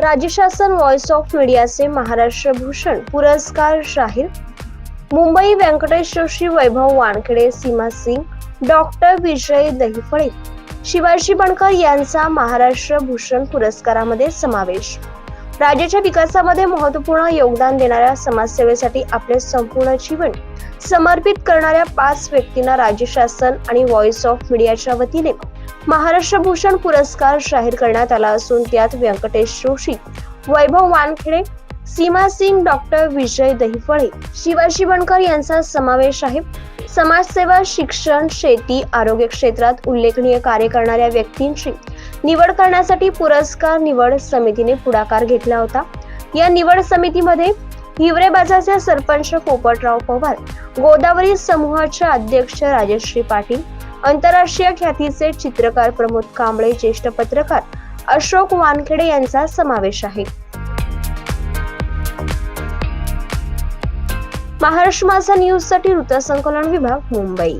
राज्य शासन voice of मीडियाचे महाराष्ट्र भूषण पुरस्कार जाहीर. मुंबई व्यंकटेश जोशी वैभव वानखेडे सीमा सिंग डॉक्टर विजय दहिफळे शिवाजी बनकर यांचा महाराष्ट्र भूषण पुरस्कारामध्ये समावेश. राज्याच्या विकासामध्ये महत्त्वपूर्ण योगदान देणाऱ्या समाजसेवेसाठी आपले संपूर्ण जीवन समर्पित करणाऱ्या पाच व्यक्तींना राज्य शासन आणि व्हॉइस ऑफ मीडियाच्या वतीने महाराष्ट्र भूषण पुरस्कार जाहीर करण्यात आला असून त्यात व्यंकटेश जोशी वैभव वानखेडे सीमा सिंग डॉक्टर विजय दहिफळे शिवाजी बनकर यांचा समावेश आहे. समाजसेवा शिक्षण शेती आरोग्य क्षेत्रात उल्लेखनीय कार्य करणाऱ्या व्यक्तींची निवड करण्यासाठी पुरस्कार निवड समितीने पुढाकार घेतला होता. या निवड समितीमध्ये हिवरेबाजाचे सरपंच पोपटराव पवार गोदावरी समूहाचे अध्यक्ष राजश्री पाटील आंतरराष्ट्रीय ख्यातीचे चित्रकार प्रमोद कांबळे ज्येष्ठ पत्रकार अशोक वानखेडे यांचा समावेश आहे. महाराष्ट्र माझा न्यूजसाठी वृत्तसंकलन विभाग मुंबई.